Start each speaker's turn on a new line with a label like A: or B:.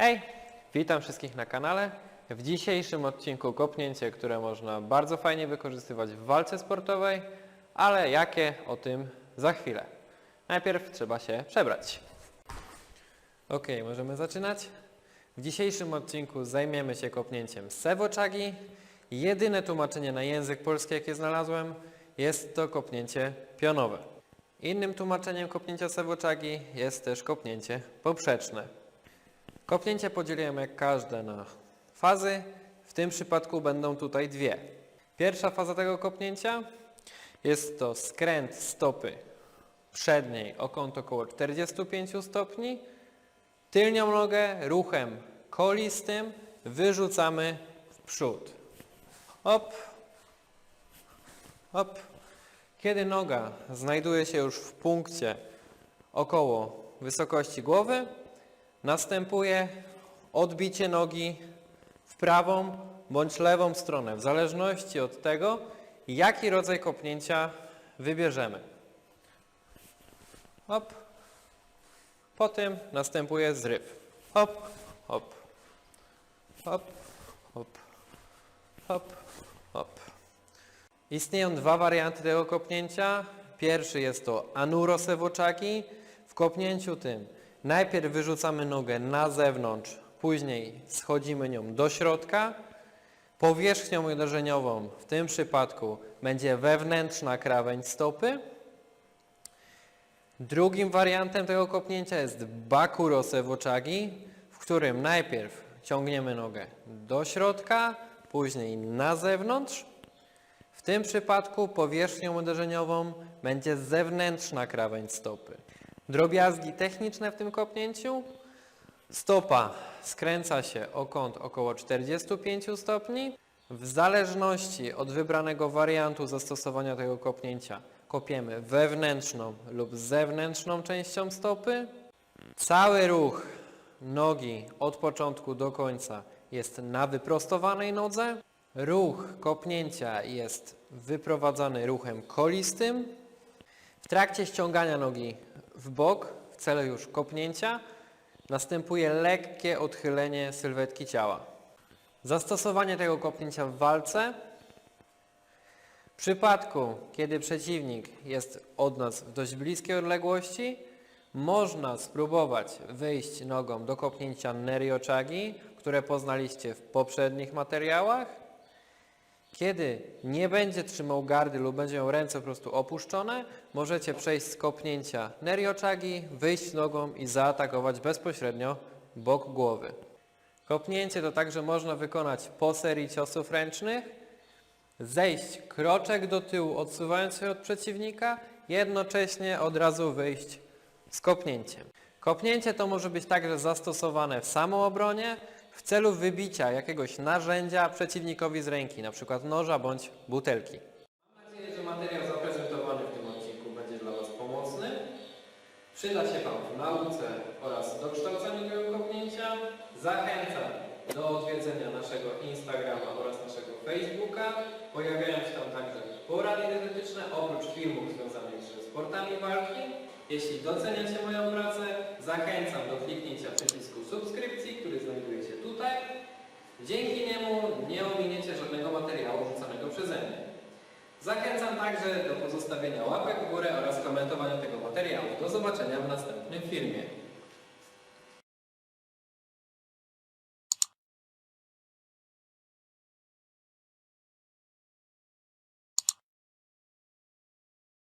A: Hej, witam wszystkich na kanale. W dzisiejszym odcinku kopnięcie, które można bardzo fajnie wykorzystywać w walce sportowej, ale jakie o tym za chwilę. Najpierw trzeba się przebrać. Ok, możemy zaczynać. W dzisiejszym odcinku zajmiemy się kopnięciem sewoczagi. Jedyne tłumaczenie na język polski, jakie znalazłem, jest to kopnięcie pionowe. Innym tłumaczeniem kopnięcia sewoczagi jest też kopnięcie poprzeczne. Kopnięcie podzieliłem jak każde na fazy. W tym przypadku będą tutaj dwie. Pierwsza faza tego kopnięcia jest to skręt stopy przedniej o kąt około 45 stopni. Tylnią nogę ruchem kolistym wyrzucamy w przód. Hop, hop. Kiedy noga znajduje się już w punkcie około wysokości głowy, następuje odbicie nogi w prawą bądź lewą stronę, w zależności od tego, jaki rodzaj kopnięcia wybierzemy. Hop. Potem następuje zryw. Hop, hop, hop, hop, hop, hop. Istnieją dwa warianty tego kopnięcia. Pierwszy jest to anurosewoczaki. W kopnięciu tym najpierw wyrzucamy nogę na zewnątrz, później schodzimy nią do środka. Powierzchnią uderzeniową w tym przypadku będzie wewnętrzna krawędź stopy. Drugim wariantem tego kopnięcia jest bakuro sewoczagi, w którym najpierw ciągniemy nogę do środka, później na zewnątrz. W tym przypadku powierzchnią uderzeniową będzie zewnętrzna krawędź stopy. Drobiazgi techniczne w tym kopnięciu. Stopa skręca się o kąt około 45 stopni. W zależności od wybranego wariantu zastosowania tego kopnięcia kopiemy wewnętrzną lub zewnętrzną częścią stopy. Cały ruch nogi od początku do końca jest na wyprostowanej nodze. Ruch kopnięcia jest wyprowadzany ruchem kolistym. W trakcie ściągania nogi w bok, w celu już kopnięcia, następuje lekkie odchylenie sylwetki ciała. Zastosowanie tego kopnięcia w walce. W przypadku, kiedy przeciwnik jest od nas w dość bliskiej odległości, można spróbować wyjść nogą do kopnięcia nerioczagi, które poznaliście w poprzednich materiałach. Kiedy nie będzie trzymał gardy lub będzie miał ręce po prostu opuszczone, możecie przejść z kopnięcia nerioczagi, wyjść nogą i zaatakować bezpośrednio bok głowy. Kopnięcie to także można wykonać po serii ciosów ręcznych, zejść kroczek do tyłu, odsuwając się od przeciwnika, jednocześnie od razu wyjść z kopnięciem. Kopnięcie to może być także zastosowane w samoobronie w celu wybicia jakiegoś narzędzia przeciwnikowi z ręki, np. noża bądź butelki. Mam nadzieję, że materiał zaprezentowany w tym odcinku będzie dla Was pomocny. Przyda się Wam w nauce oraz dokształceniu tego kopnięcia. Zachęcam do odwiedzenia naszego Instagrama oraz naszego Facebooka. Pojawiają się tam także porady dietetyczne oprócz filmów związanych ze sportami walki. Jeśli doceniacie moją pracę, zachęcam do kliknięcia przycisku subskrypcji, który znajduje tutaj. Dzięki niemu nie ominiecie żadnego materiału rzucanego przeze mnie. Zachęcam także do pozostawienia łapek w górę oraz komentowania tego materiału. Do zobaczenia w następnym filmie.